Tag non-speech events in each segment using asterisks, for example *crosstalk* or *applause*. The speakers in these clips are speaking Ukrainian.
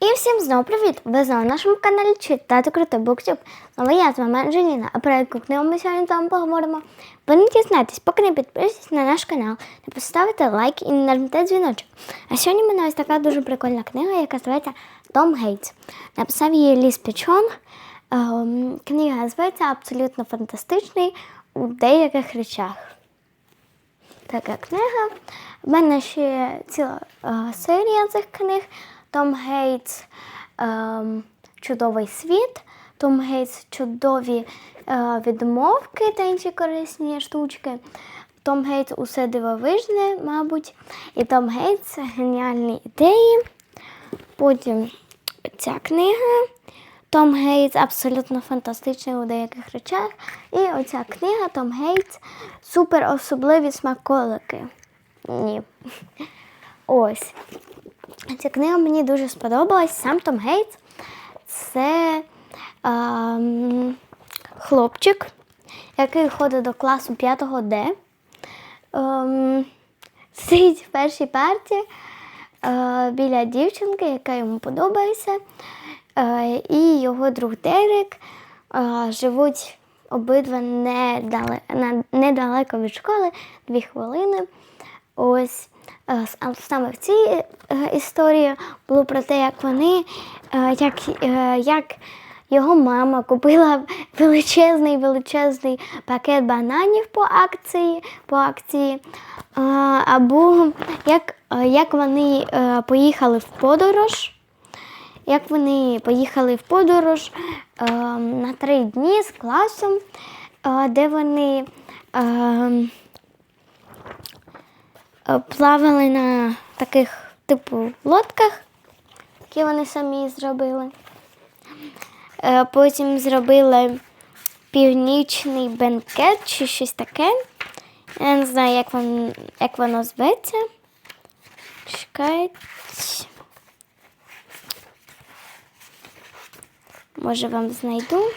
І всім знову привіт! Ви знову на нашому каналі Читати Круто Буктюб. Знову я з вами Анжеліна, а про яку книгу ми сьогодні вами поговоримо. Ви не дізнаєтесь, поки не підпишетесь на наш канал, не поставите лайк і не нажмете дзвіночок. А сьогодні в мене ось така дуже прикольна книга, яка називається Том Гейтс. Написав її Ліс Пічон. Ем, Книга зветься абсолютно фантастичний у деяких речах. Така книга. У мене ще ціла е, серія цих книг. Том Гейтс ем, Чудовий світ, Том Гейтс Чудові е, відмовки та інші корисні штучки. Том Гейтс Усе дивовижне, мабуть. І Том Гейтс Геніальні ідеї. Потім ця книга. Том Гейтс абсолютно фантастичний у деяких речах. І оця книга Том Гейтс супер особливі смаколики. Ні. Ось. Ця книга мені дуже сподобалась. Сам Том Гейтс це ем, хлопчик, який ходить до класу 5 Д. Ем, сидить в першій парті е, біля дівчинки, яка йому подобається. Е, і його друг Дерек е, живуть обидва недале, недалеко від школи, дві хвилини. Ось е, саме в цій е, історії було про те, як вони, е, як, е, як його мама купила *laughs* величезний величезний пакет бананів по акції, по акції. е, Або як, е, як вони е, поїхали в подорож як вони поїхали в подорож е, на три дні з класом, е, де вони е, е, плавали на таких типу лодках, які вони самі зробили. Е, потім зробили північний бенкет чи щось таке. Я не знаю, як, вон, як воно зветься. Чекайте. Може, вам знайду.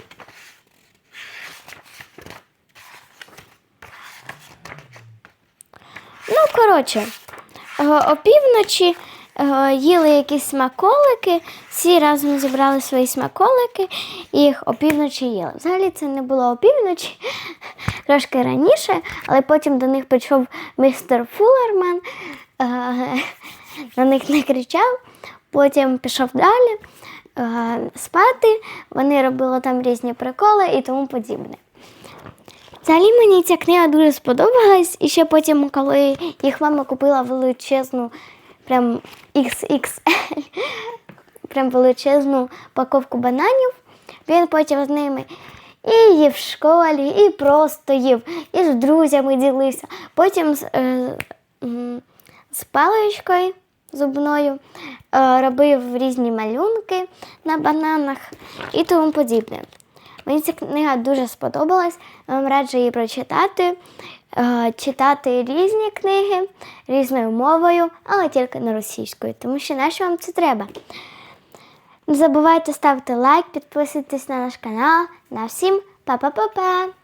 Ну, коротше, е, опівночі е, їли якісь смаколики, всі разом зібрали свої смаколики і їх опівночі їли. Взагалі це не було опівночі, *laughs* трошки раніше, але потім до них прийшов містер Фуллерман, е, *laughs* на них не кричав, потім пішов далі спати, вони робили там різні приколи і тому подібне. Взагалі мені ця книга дуже сподобалась, і ще потім, коли їх мама купила величезну, прям XXL, *laughs* прям величезну паковку бананів, він потім з ними і їв в школі, і просто їв, і з друзями ділився. Потім з, е, з паличкою зубною е, робив різні малюнки на бананах і тому подібне. Мені ця книга дуже сподобалась. Вам раджу її прочитати, е, читати різні книги різною мовою, але тільки не російською, тому що нащо вам це треба? Не забувайте ставити лайк, підписуйтесь на наш канал. На всім па-па-па-па!